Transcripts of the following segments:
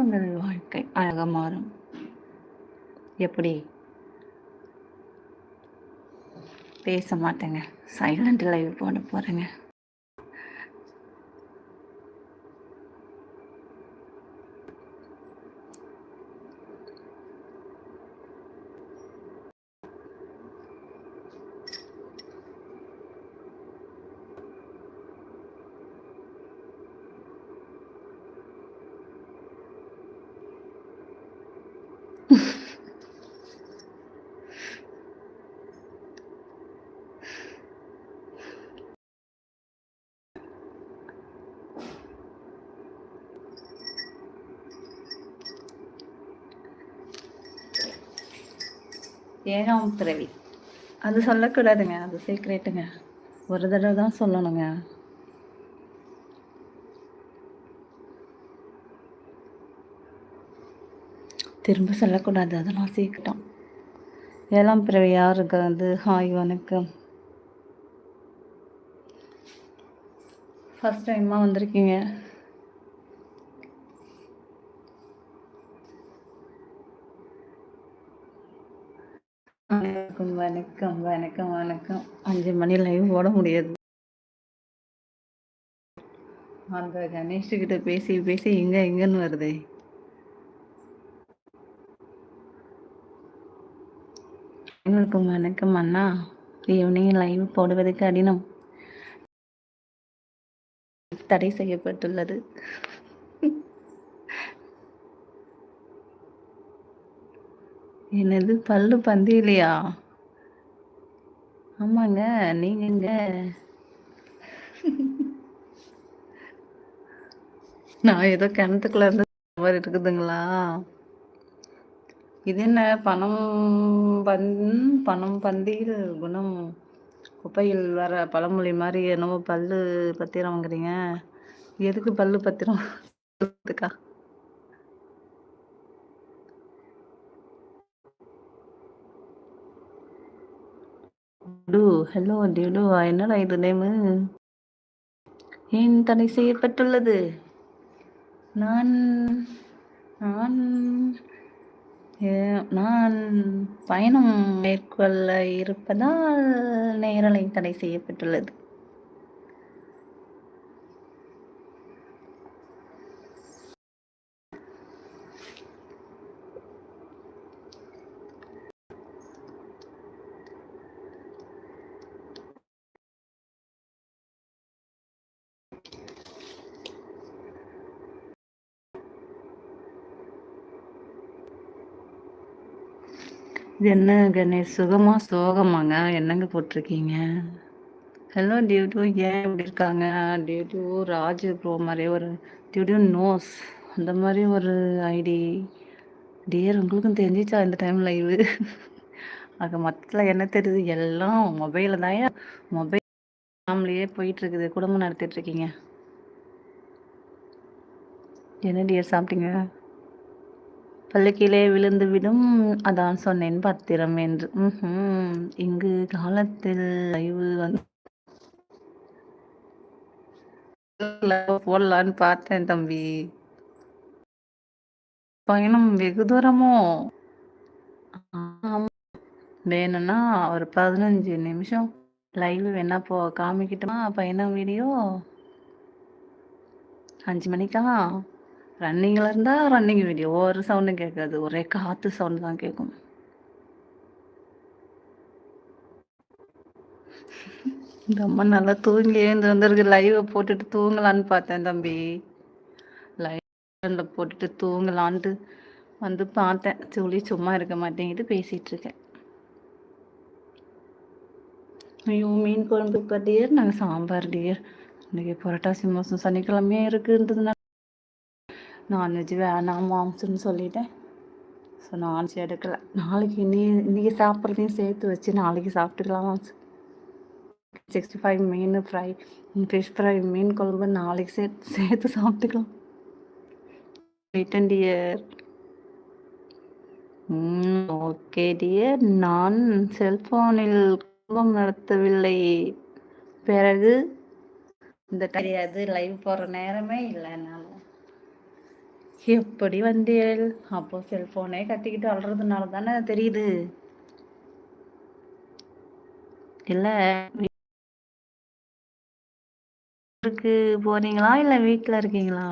உங்கள் வாழ்க்கை அழகாக மாறும் எப்படி பேச மாட்டேங்க. சைலண்ட் லைவ் போட போறேங்க. ஏழாம் பிறவி. அது சொல்லக்கூடாதுங்க அது சீக்ரெட்டுங்க ஒரு தடவை தான் சொல்லணுங்க. திரும்ப சொல்லக்கூடாது அதெல்லாம் சீக்கிரம். ஏழாம் பிறவி யாருக்கு வந்து ஹாய் வணக்கம். ஃபஸ்ட் டைமாக வந்திருக்கீங்க. வணக்கம் வணக்கம் வணக்கம் வணக்கம். அஞ்சு மணி லைவ் போட முடியாது. அந்த கணேஷ்கிட்ட பேசி பேசி எங்க எங்கன்னு வருது. வணக்கம் வணக்கம் அண்ணா. ஈவினிங் லைவ் போடுவது கடினம். தடை செய்யப்பட்டுள்ளது. என்னது பல்லு பந்தியிலையா? ஆமாங்க நீங்கங்க. நான் ஏதோ கிணத்துக்குள்ள இருந்து மாதிரி இருக்குதுங்களா? இது என்ன பணம் பந் பணம் பந்தியில் குணம்? குப்பையில் வர பழமொழி மாதிரி என்னமோ பல்லு பத்திரம் வாங்குறீங்க. எதுக்கு பல்லு பத்திரம்? டு. ஹலோ டிடு என்னடா இது நேமு ஏன் தடை செய்யப்பட்டுள்ளது? நான் நான் நான் பயணம் மேற்கொள்ள இருப்பதால் நேரலை தடை செய்யப்பட்டுள்ளது. என்ன கணேஷ்? சுகமா சோகமாங்க? என்னங்க போட்டிருக்கீங்க? ஹலோ டியூட்டு ஏன் இப்படி இருக்காங்க? டியூட்டு ராஜு ப்ரோ மாதிரி ஒரு டியூ நோஸ் அந்த மாதிரி ஒரு ஐடி டியர் உங்களுக்கும் தெரிஞ்சிச்சா? இந்த டைம் லைவு ஆக மொத்தத்தில் என்ன தெரியுது? எல்லாம் மொபைலில் தான் மொபைல் ஃபேமிலியே போயிட்டுருக்குது. குடும்பம் நடத்திட்டுருக்கீங்க. என்ன டியர் சாப்பிட்டீங்க? பல்லு விழுந்துவிடும். விழுந்து விடும் அதான் சொன்னேன் பத்திரம் என்று. இங்கு காலத்தில் அழிவு வந்து போடலான்னு பார்த்தேன் தம்பி. பயணம் வெகு தூரமோ? வேணும்னா ஒரு பதினஞ்சு நிமிஷம் லைவ் வேணா போ காமிக்கிட்டோமா? பயணம் வீடியோ அஞ்சு மணிக்கா? ரன்னிங்கில் இருந்தால் ரன்னிங் வீடியோ ஒரு சவுண்டும் கேட்காது ஒரே காற்று சவுண்டு தான் கேட்கும் இந்த அம்மா நல்லா தூங்கி எழுந்து வந்திருக்கு லைவை போட்டுட்டு தூங்கலான்னு பார்த்தேன் தம்பி. லைவ்ல போட்டுட்டு தூங்கலான்ட்டு வந்து பார்த்தேன். சொல்லி சும்மா இருக்க மாட்டேங்குது பேசிகிட்டு இருக்கேன். ஐயோ மீன் குழம்பு இப்போ டியர் நாங்கள் சாம்பார் டியர். இன்றைக்கி புரட்டாசி மாதம் சனிக்கிழமையே இருக்குன்றதுனால நான்வெஜ் வேணாம் மாம்சம்னு சொல்லிட்டேன். ஸோ நான்வெஜ் எடுக்கலை. நாளைக்கு இன்னி இன்றைக்கி சாப்பிட்றதையும் சேர்த்து வச்சு நாளைக்கு சாப்பிட்டுக்கலாம் சிக்ஸ்டி ஃபைவ் மீன் ஃப்ரை ஃபிஷ் ஃப்ரை மீன் குழம்பு நாளைக்கு சேர்த்து சேர்த்து சாப்பிட்டுக்கலாம். டியர் ஓகே டியர் நான் செல்ஃபோனில் குடும்பம் நடத்தவில்லை. பிறகு இந்த தெரியாது லைவ் போகிற நேரமே இல்லை என்னால். எப்படி வந்தீர்கள் அப்போ செல்ஃபோனே கட்டிக்கிட்டு அழுறதுனால தானே தெரியுது. இல்லை வீட்டுக்கு போறீங்களா இல்லை வீட்டில் இருக்கீங்களா?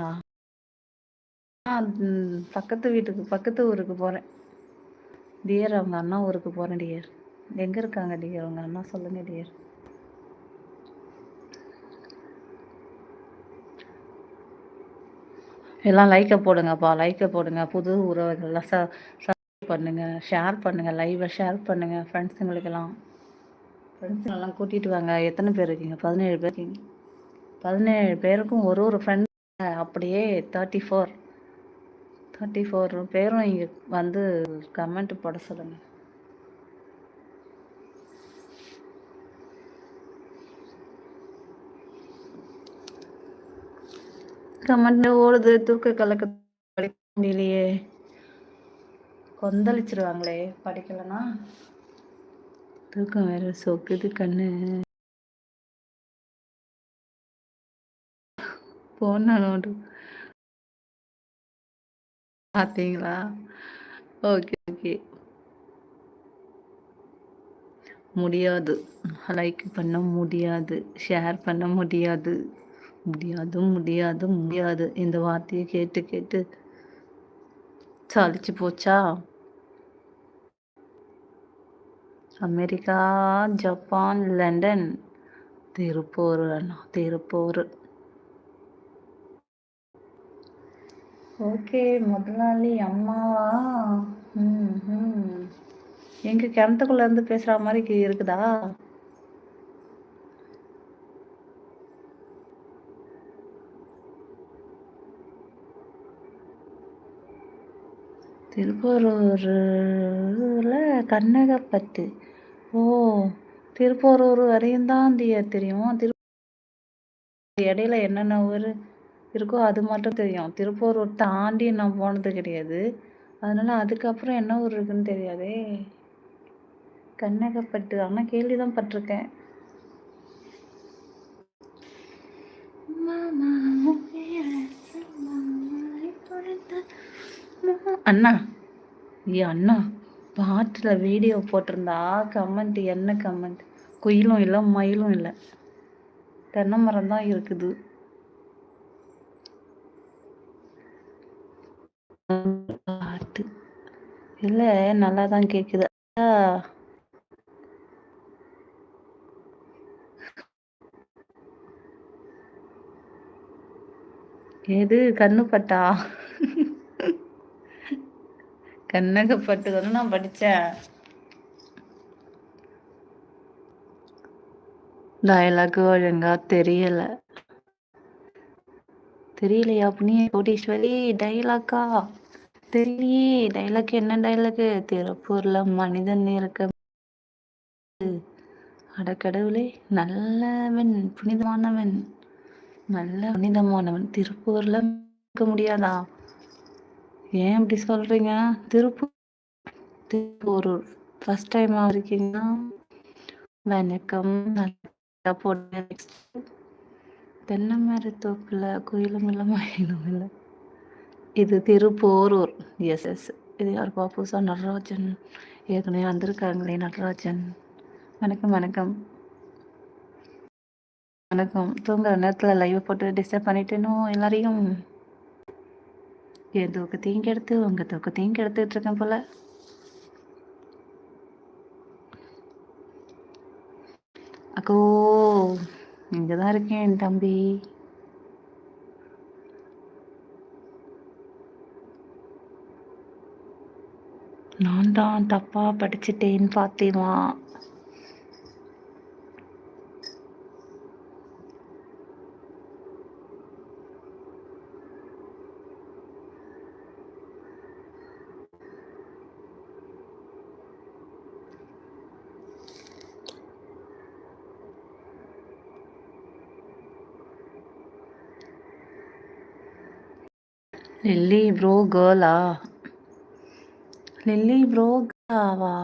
பக்கத்து வீட்டுக்கு பக்கத்து ஊருக்கு போகிறேன் டியர் அவங்க அண்ணா ஊருக்கு போகிறேன் டியர் எங்கே இருக்காங்க டியர் உங்க அண்ணா சொல்லுங்கள் டியர் எல்லாம் லைக்கை போடுங்கப்பா லைக்கை போடுங்க. புது உறவுகள்லாம் ச சப்ஸ்கிரைப் பண்ணுங்கள் ஷேர் பண்ணுங்கள் லைவை ஷேர் பண்ணுங்கள் ஃப்ரெண்ட்ஸுங்களுக்கெல்லாம் ஃப்ரெண்ட்ஸுங்களெல்லாம் கூட்டிகிட்டு வாங்க. எத்தனை பேர் இருக்கீங்க? பதினேழு பேர் இருக்கீங்க. பதினேழு பேருக்கும் ஒரு ஒரு ஃப்ரெண்ட் அப்படியே தேர்ட்டி ஃபோர் தேர்ட்டி ஃபோர் பேரும் இங்கே வந்து கமெண்ட் போட சொல்லுங்கள் கமெண்ட் ஓடுது. தூக்க கலக்க படிக்க முடியலையே கொந்தளிச்சிருவாங்களே. படிக்கலன்னா? தூக்கம் வேற சொக்குது கண்ணு. போன நோடு பார்த்தீங்களா ஓகே ஓகே. முடியாது. லைக் பண்ண முடியாது. ஷேர் பண்ண முடியாது. முடியாது முடியாது முடியாது இந்த வார்த்தையை கேட்டு கேட்டு சளிச்சு போச்சா? America Japan London. திருப்பூர் அண்ணா திருப்பூர் ஓகே முதலாளி அம்மாவா? ம் ம் எங்க கிணத்துக்குள்ள இருந்து பேசுற மாதிரி இருக்குதா? திருப்போரூரில் கண்ணகப்பட்டு ஓ திருப்போரூர் வரையும் தான் தெரியும். திரு இடையில என்னென்ன ஊர் இருக்கோ அது மட்டும் தெரியும். திருப்போரூர் தாண்டி நான் போனது கிடையாது. அதனால அதுக்கப்புறம் என்ன ஊர் இருக்குன்னு தெரியாதே. கண்ணகப்பட்டு ஆனால் கேள்வி தான் பட்டிருக்கேன் அண்ணா ஏ அண்ணா பாட்டில் வீடியோ போட்டிருந்தா கமெண்ட் என்ன கமெண்ட் குயிலும் இல்லை மயிலும் இல்லை. தென்னை மரம் தான் இருக்குது. பாட்டு. இல்லை நல்லா தான் கேட்குது எது கண்ணு பட்டா கண்ணகப்பட்டு தானே நான் படித்தேன் டயலாக் ஒழுங்கா தெரியல. தெரியலையா புண்ணிய கோடீஸ்வரி? டைலாக்கா தெரியலையே. டைலாக் என்ன டைலாக்கு திருப்பூர்ல மனிதன் இருக்க அடக்கடவுளே நல்லவன் புனிதமானவன். நல்ல புனிதமானவன். திருப்பூர்ல இருக்க முடியாதா? ஏன் இப்படி சொல்கிறீங்க திருப்பூர் திருப்பூரூர் ஃபஸ்ட் டைமாக இருக்கீங்கன்னா வணக்கம் நல்லா போடுங்க நெக்ஸ்ட் தென்னை தோப்பில் குயிலும் இல்லை மயிலும் இல்லை. இது திருப்போரூர் எஸ் எஸ் இது யார் பாப்பூசா நடராஜன்? ஏற்கனவே வந்திருக்காங்களே நடராஜன். வணக்கம் வணக்கம். வணக்கம். தூங்குற நேரத்தில் லைவ் போட்டு டிஸ்டர்ப் பண்ணிட்டேனோ எல்லாரையும் என் தூக்கத்தையும் கெடுத்து உங்கள் தூக்கத்தையும் கெடுத்துட்டு இருக்கேன் போல. அக்கோ இங்கே தான் இருக்கேன் என் தம்பி. நான் தான் தப்பா படிச்சுட்டேன்னு பார்த்தேமா லில்லி ப்ரோ கேர்ளா லில்லி ப்ரோ கேர்ளாவா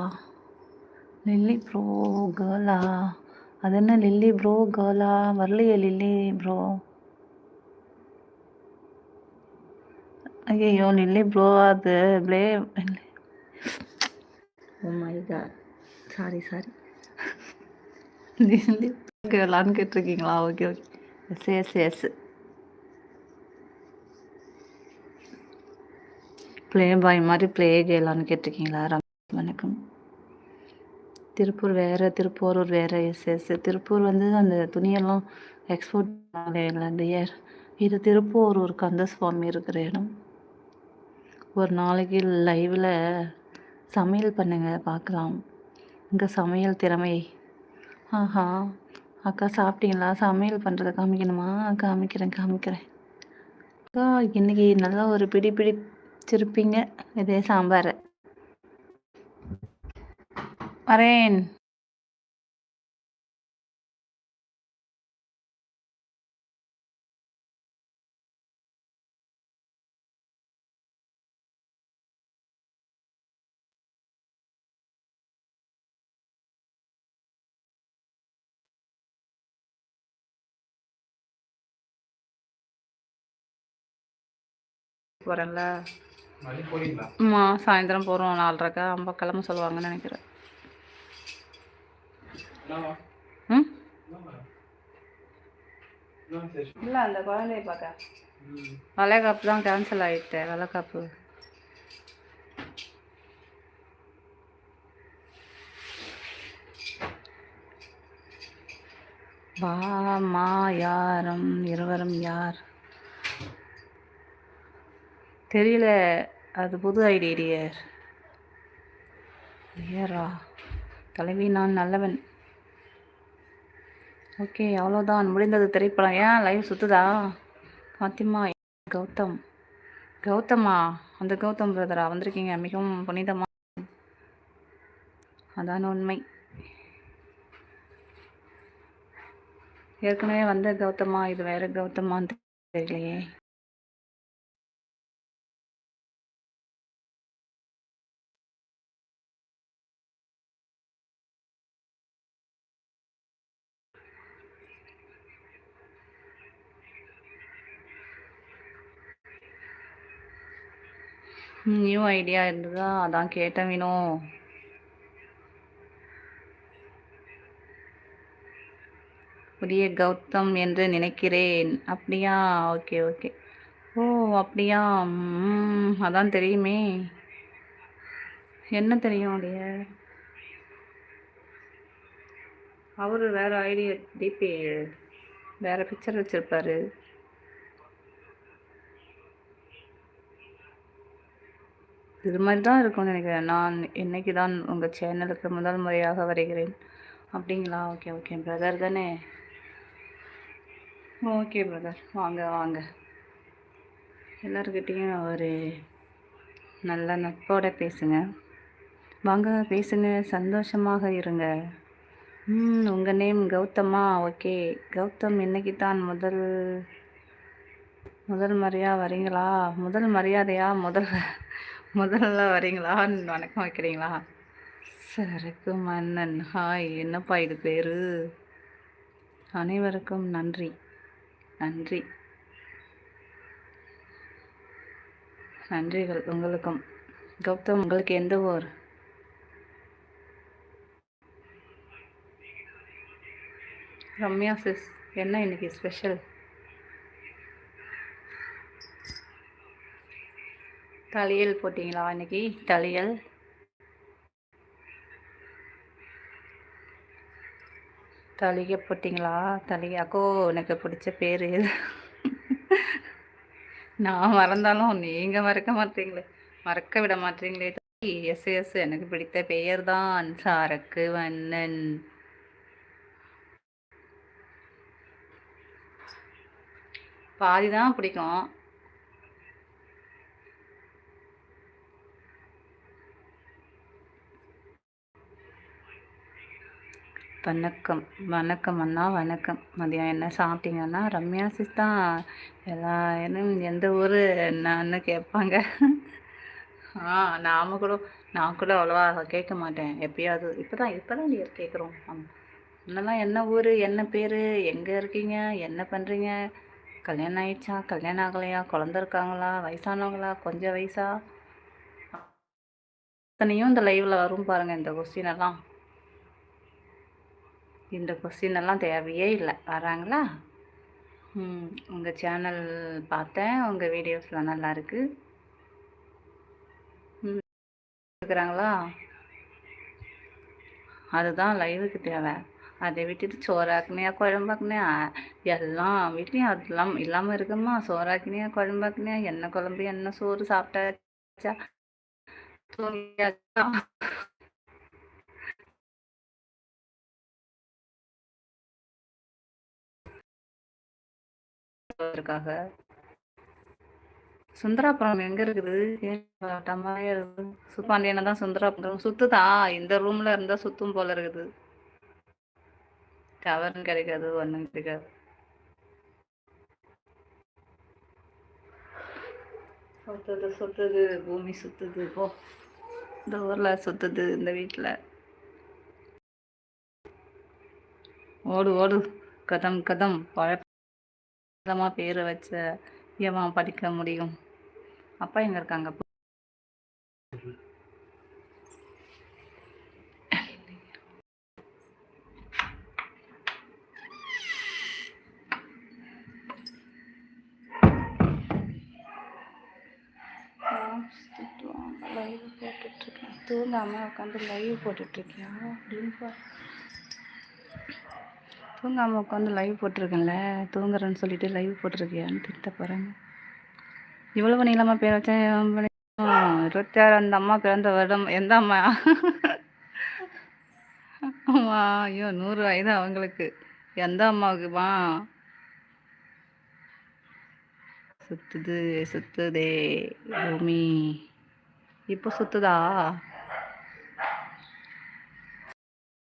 லில்லி ப்ரோ கேர்ளா அது என்ன லில்லி ப்ரோ கேர்ளா வரலையே லில்லி ப்ரோ ஐயோ லில்லி ப்ரோ அது. Play oh my god sorry sorry Lily கேர்ளான்னு கேட்டிருக்கீங்களா? Okay okay yes yes yes playboy மாதிரி ப்ளே கேளான்னு கேட்டிருக்கீங்களா? வணக்கம். திருப்பூர் வேறு திருப்போரூர் வேறு எஸ் எஸ் திருப்பூர் வந்து அந்த துணியெல்லாம் எக்ஸ்போர்ட் இந்த இயர் இது திருப்பூரூர் கந்தசுவாமி இருக்கிற இடம். ஒரு நாளைக்கு லைவில் சமையல் பண்ணுங்க பார்க்கலாம். இங்கே சமையல் திறமை. ஆஹா அக்கா சாப்பிட்டீங்களா? சமையல் பண்ணுறத காமிக்கணுமா? காமிக்கிறேன் காமிக்கிறேன். அக்கா இன்றைக்கி நல்லா ஒரு பிடி பிடி வச்சிருப்பீங்க இதே சாம்பார். வரேன். வரேன்ல ஆமா சாயந்தரம் போகிறோம் நாலரைக்கா அம்மா கிளம்ப சொல்லுவாங்கன்னு நினைக்கிறேன். ம்? இல்லை அந்த குழந்தைய பார்க்க. வளைகாப்பு தான் கேன்சல் ஆகிட்டு வளைகாப்பு மா யாரும் இருவரும் யார்? தெரியல. அது புது ஐடி டியர் டியரா தலைவி நான் நல்லவன். ஓகே அவ்வளோதான் முடிந்தது திரைப்படம். ஏன் லைவ் சுற்றுதா பாத்திமா கௌதம். கௌதமா? அந்த கௌதம் பிரதரா வந்திருக்கீங்க. மிகவும் புனிதமா. அதான் உண்மை. ஏற்கனவே வந்த கௌதமா? இது வேற கௌதமான்னு தெரியலையே. நியூ ஐடியா இருந்ததா? அதான் கேட்டேன் வினோ. புதிய கௌதம் என்று நினைக்கிறேன். அப்படியா? Okay okay. ஓ அப்படியா? அதான் தெரியுமே. என்ன தெரியும் உடைய? அவர் வேறு ஐடியா டிபி வேறு பிக்சர் வச்சுருப்பாரு. இது மாதிரி தான் இருக்கும்னு நினைக்கிறேன். நான் இன்னைக்கு தான் உங்கள் சேனலுக்கு முதல் முறையாக வருகிறேன். அப்படிங்களா? ஓகே ஓகே பிரதர் தானே? ஓகே பிரதர் வாங்க வாங்க. எல்லாருக்கிட்டேயும் ஒரு நல்ல நட்போட பேசுங்க. வாங்க பேசுங்க. சந்தோஷமாக இருங்க. ம் உங்கள் நேம் கௌதமா. ஓகே கௌதம் இன்னைக்கு தான் முதல் முதல் மரியா வரீங்களா? முதல் மரியாதையா? முதல் முதல்ல வரீங்களா? வணக்கம் வைக்கிறீங்களா? சரக்கு மன்னன். ஹாய் என்னப்பா இது பேர்? அனைவருக்கும் நன்றி. நன்றி. நன்றிகள் உங்களுக்கும். கௌதம் உங்களுக்கு எந்த ஊர்? ரம்யா சிஸ் என்ன இன்னைக்கு ஸ்பெஷல் தளியல் போட்டிங்களா இன்னைக்கு? தளியல் தளிகை போட்டிங்களா? தளிகாக்கோ எனக்கு பிடிச்ச பேர். நான் மறந்தாலும் நீங்கள் மறக்க மாட்டீங்களே. மறக்க விட மாட்டீங்களே. Yes yes. எனக்கு பிடித்த பெயர் தான் சாரக்கு வண்ணன். பாதி தான் பிடிக்கும். வணக்கம். வணக்கம் அண்ணா வணக்கம். மதியம் என்ன சாப்பிட்டீங்கன்னா? ரம்யா சிஸ் தான் எல்லா எந்த ஊர் என்னன்னு கேட்பாங்க. ஆ நாம் கூட நான் கூட அவ்வளோவா கேட்க மாட்டேன். எப்பயாவது இப்போ தான் இப்போ தான் நீங்கள் கேட்குறோம் முன்னெல்லாம் என்ன ஊர் என்ன பேர் எங்கே இருக்கீங்க என்ன பண்ணுறீங்க கல்யாணம் ஆயிடுச்சா? கல்யாணம் ஆகலையா? குழந்த இருக்காங்களா? வயசானவங்களா? கொஞ்சம் வயசா? இத்தனையும் இந்த லைவில் வரும் பாருங்கள் இந்த கொஸ்டின் எல்லாம். இந்த கொஸ்டின் எல்லாம் தேவையே இல்லை. வராங்களா உங்கள் சேனல் பார்த்தேன். உங்கள் வீடியோஸ்லாம் நல்லா இருக்கு. இருக்கிறாங்களா அதுதான் லைவுக்கு தேவை. அதை விட்டுட்டு சோறாக்குனியா குழம்பாக்குனியா? எல்லாம் வீட்லேயும் அதெல்லாம் இல்லாமல் இருக்குமா? சோறாக்குனியா குழம்பாக்குனியா? என்ன குழம்பு என்ன சோறு சாப்பிட்டாச்சா? தூங்கியாச்சா? இருக்காக சுந்தராபுரம் எங்க இருக்குது? சுப்பாண்டியனை தான் சுந்தராபுரம். சுத்துதா? இந்த ரூம்ல இருந்தா சுத்தும் போல இருக்குது. டவரும் கிடைக்காது ஒன்றும் கிடைக்காது. சுத்துது சுத்துது பூமி சுத்துது. போ. இந்த ஊர்ல சுத்துது இந்த வீட்டில் ஓடு ஓடு. கதம் கதம். பழ பழப்பமா பேரை வச்ச எவன் படிக்க முடியும். அப்பா எங்க இருக்காங்க? லைவ் போட்டுட்ருக்கேன் தூங்காமல் உட்காந்து லைவ் போட்டுட்ருக்கியா அப்படின்னு தூங்காமல் உட்காந்து லைவ் போட்டிருக்கேன்ல தூங்குறேன்னு சொல்லிட்டு லைவ் போட்டிருக்கியான்னு திட்ட போகிறேங்க இவ்வளவு நீளமாக பேர் வச்சேன் இருபத்தி ஆறு அந்த அம்மா பிறந்த வருடம் எந்த அம்மா? அம்மா ஐயோ நூறு வயது அவங்களுக்கு. எந்த அம்மாவுக்குமா சுத்துது சுத்துதே பூமி. இப்போ சுத்துதா?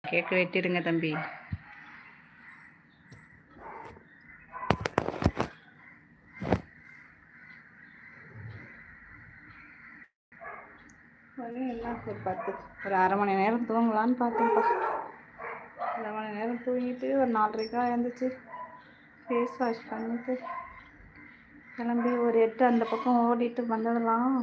கேட்க வெட்டிடுங்க தம்பி. என்ன? ஒரு பத்து. ஒரு அரை மணி நேரம் தூங்கலான்னு பார்த்தேன்ப்பா. அரை மணி நேரம் தூங்கிட்டு ஒரு நாலரைக்கா எழுந்துச்சு. ஃபேஸ் வாஷ் பண்ணிட்டு கிளம்பி ஒரு எட்டு அந்த பக்கம் ஓடிட்டு வந்துடலாம்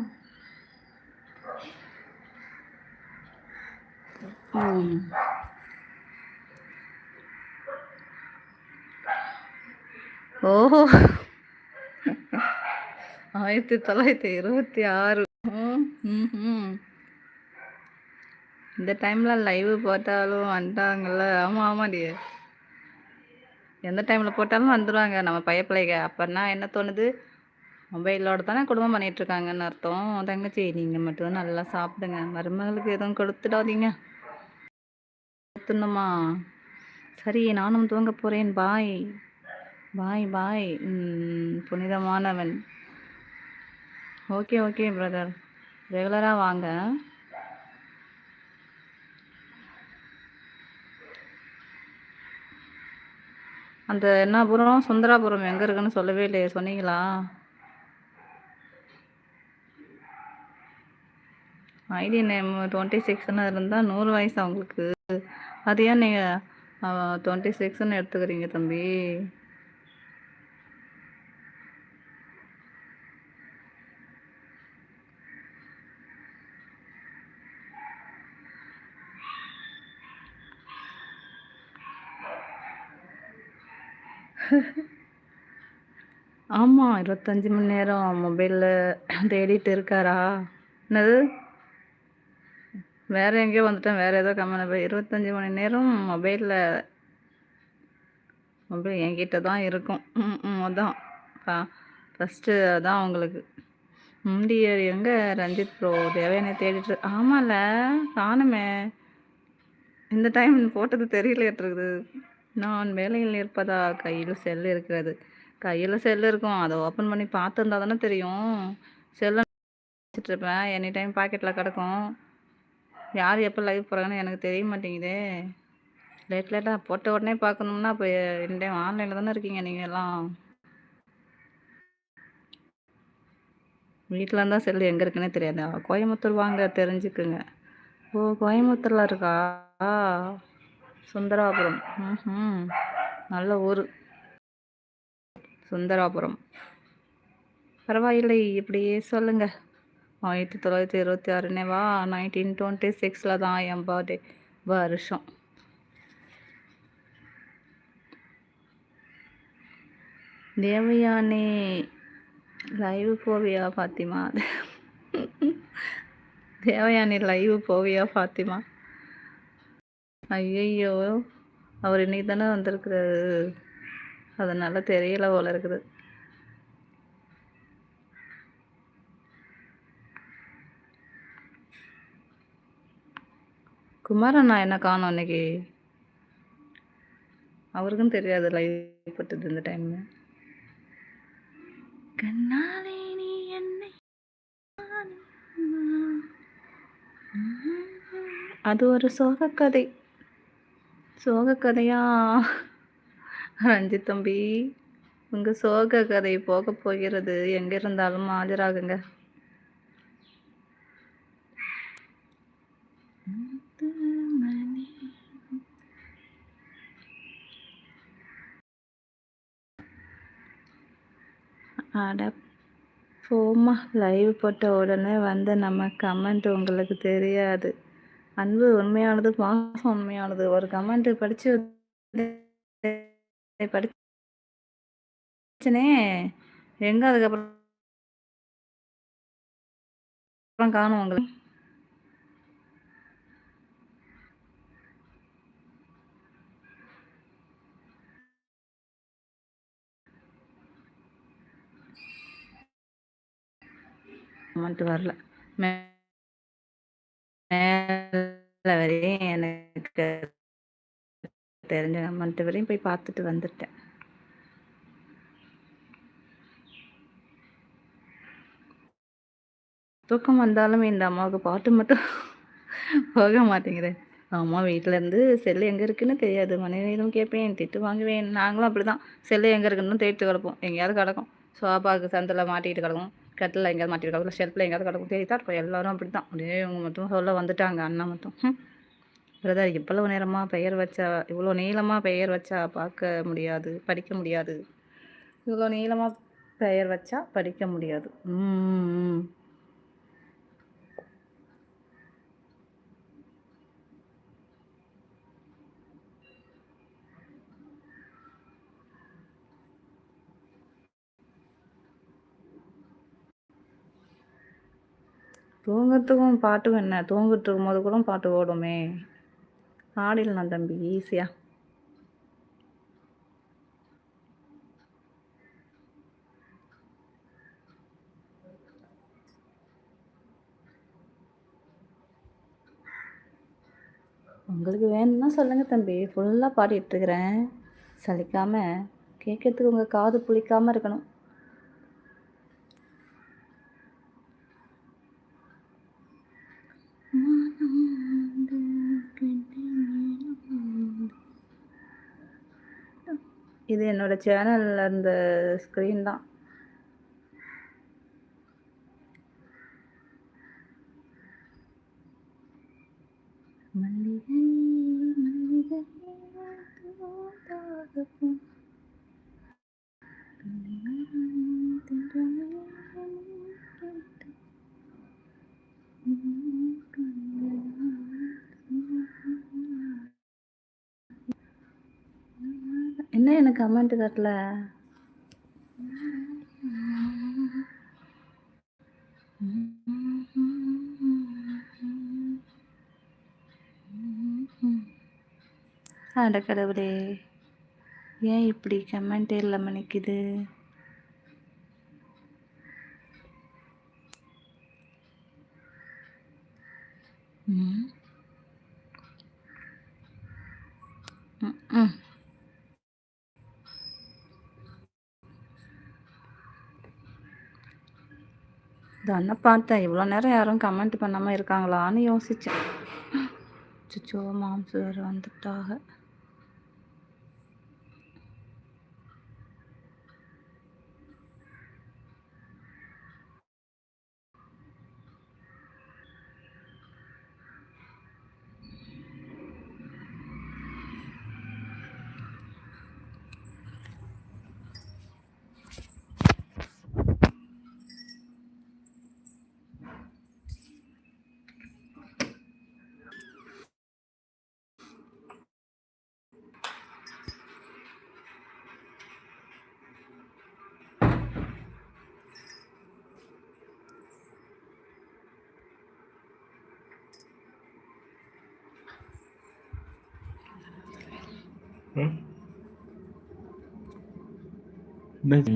ஓஹோ. ஆயிரத்தி தொள்ளாயிரத்தி இருபத்தி ஆறு. இந்த டைமில் லைவ் போட்டாலும் வந்துட்டாங்கல்ல. ஆமாம் ஆமாடி. எந்த டைமில் போட்டாலும் வந்துடுவாங்க நம்ம பயப்பிள்ளைங்க அப்போன்னா என்ன தோணுது? மொபைலோட தானே குடும்பம் பண்ணிகிட்ருக்காங்கன்னு அர்த்தம். தங்கச்சி நீங்கள் மட்டும் நல்லா சாப்பிடுங்க. மருமகளுக்கு எதுவும் கொடுத்துடாதீங்க. கொடுத்துடணுமா? சரி நானும் தூங்க போகிறேன் பாய். Bye bye. புனிதமானவன். Okay okay brother ரெகுலராக வாங்க. அந்த என்னபுரம் சுந்தராபுரம் எங்கே இருக்குன்னு சொல்லவே இல்லையே சொன்னீங்களா? ஐடி நேம் டுவெண்ட்டி சிக்ஸ்னு இருந்தால் நூறு வயசு அவங்களுக்கு. அது ஏன் நீங்கள் டுவெண்ட்டி சிக்ஸ்ன்னு எடுத்துக்கிறீங்க தம்பி? ஆமாம் இருபத்தஞ்சி மணி நேரம் மொபைலில் தேடிட்டு இருக்காரா? என்னது? வேறு எங்கேயோ வந்துட்டேன் வேறு ஏதோ கம்மி போய் இருபத்தஞ்சி மணி நேரம் மொபைலில் மொபைல் என்கிட்ட தான் இருக்கும். ம் ம் அதான். ஃபஸ்ட்டு அதான் அவங்களுக்கு. முண்டியர் எங்கே ரஞ்சித் ப்ரோ தேவையான தேடிட்டு ஆமாம்ல காணுமே. இந்த டைம் போட்டது தெரியலையாட்டிருக்குது நான் வேலையில் இருப்பதா கையில் செல் இருக்கிறது. கையில் செல் இருக்கும். அதை ஓப்பன் பண்ணி பார்த்துருந்தா தானே தெரியும். செல்லை வச்சுட்ருப்பேன். எனி டைம் பாக்கெட்டில் கிடக்கும். யார் எப்போ லைவ் போகிறாங்கன்னு எனக்கு தெரிய மாட்டேங்குதே. லேட் லேட்டாக போட்ட உடனே பார்க்கணும்னா இப்போ இந்த டைம் ஆன்லைனில் தானே இருக்கீங்க நீங்கள் எல்லாம். வீட்டில் இருந்தால் செல்லு எங்கே இருக்குன்னே தெரியாது. கோயம்புத்தூர் வாங்க தெரிஞ்சுக்குங்க. ஓ கோயம்புத்தூரில் இருக்கா? சுந்தராபுரம். ம் நல்ல ஊர். சுந்தராபுரம். பரவாயில்லை இப்படியே சொல்லுங்க. ஆயிரத்தி தொள்ளாயிரத்தி இருபத்தி ஆறுனேவா நைன்டீன் டுவெண்ட்டி சிக்ஸில் தான் என் பர்த்டே வருஷம். தேவயானி லைவ் போவியா ஃபாத்திமா தேவயானி லைவ் போவியா ஃபாத்திமா ஐயையோ அவர் இன்னைக்கு தானே வந்திருக்கிறாரு. அதனால தெரியல போல இருக்குது. குமாரண்ணா என்ன காணும் இன்னைக்கு? அவருக்கும் தெரியாது லைவ் பட்டது இந்த டைம்ல கண்ணாலே நீ என்னை அது ஒரு சோக கதையா ரஞ்சித் தம்பி உங்கள் சோக கதை போக போகிறது எங்கே இருந்தாலும் ஆஜராகுங்க. அட போமா லைவ் போட்ட உடனே வந்த நம்ம கமெண்ட் உங்களுக்கு தெரியாது. அன்பு உண்மையானது பாசம் உண்மையானது. ஒரு கமெண்ட் படிச்சு படிச்சனே எங்க அதுக்கப்புறம் காணும் உங்களுக்கு கமெண்ட் வரல. மேலே வரையும் எனக்கு தெரிஞ்ச கமெண்ட் வரையும் போய் பார்த்துட்டு வந்துட்டேன். தூக்கம் வந்தாலும் இந்த அம்மாவுக்கு பாட்டு மட்டும் போக மாட்டேங்குது. அம்மா வீட்டிலேருந்து செல்லு எங்கே இருக்குன்னு தெரியாது. மனைவியிலும் கேட்பேன் திட்டு வாங்குவேன். நாங்களும் அப்படி தான் செல்லு எங்கே இருக்குன்னு தேடிட்டு கிடப்போம். எங்கேயாவது கிடக்கும். சோபாவுக்கு சந்தில் மாட்டிக்கிட்டு கிடக்கும் கட்டில் எங்கேயாவது மாட்டிட்டு கிடக்கும் ஷெல்ஃபில் எங்கேயாவது கிடக்கும் தேடி தான் இருக்கும் எல்லோரும் அப்படி தான் அப்படியே இவங்க மட்டும் சொல்ல வந்துட்டாங்க அண்ணா மட்டும். பிரதர் இவ்வளோ நேரமாக பெயர் வச்சா இவ்வளோ நீளமாக பெயர் வச்சா பார்க்க முடியாது படிக்க முடியாது. இவ்வளோ நீளமாக பெயர் வச்சா படிக்க முடியாது. தூங்குறதுக்கும் பாட்டும் என்ன? தூங்கிட்டு இருக்கும்போது கூட பாட்டு ஓடுமே. ஆடிடலாம் தம்பி ஈஸியாக உங்களுக்கு வேணும்னா சொல்லுங்கள் தம்பி. ஃபுல்லாக பாடிட்டுருக்குறேன் சலிக்காமல் கேட்கறதுக்கு உங்கள் காது புளிக்காமல் இருக்கணும். என்னோட சேனலில் இருந்த ஸ்க்ரீன் தான். மல்லிகை மல்லிகை என்ன எனக்கு கமெண்ட் காட்டல அட கடவுளே ஏன் இப்படி கமெண்ட் இல்லாமல் நிற்கிது ம் ம் என்ன பார்த்தேன்? இவ்வளோ நேரம் யாரும் கமெண்ட் பண்ணாமல் இருக்காங்களான்னு யோசித்தேன் சுச்சோ மாம்சு வேறு வந்துட்டாக ம் என்னாச்சு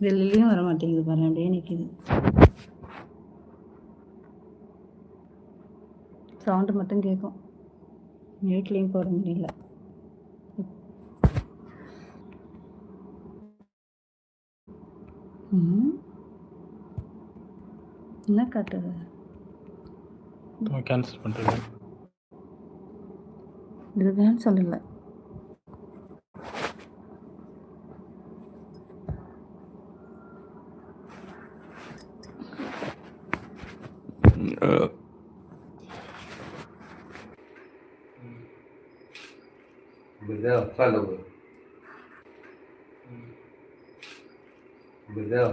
வெளிலையும் வர மாட்டேங்குது பாரு அப்படியே நிற்கிது சவுண்டு மட்டும் கேட்கும் மியூட்லேயும் போட முடியல. என்ன காட்டுது கேன்சல் பண்ணுறேன் இதுதான் சொல்லல. Yeah.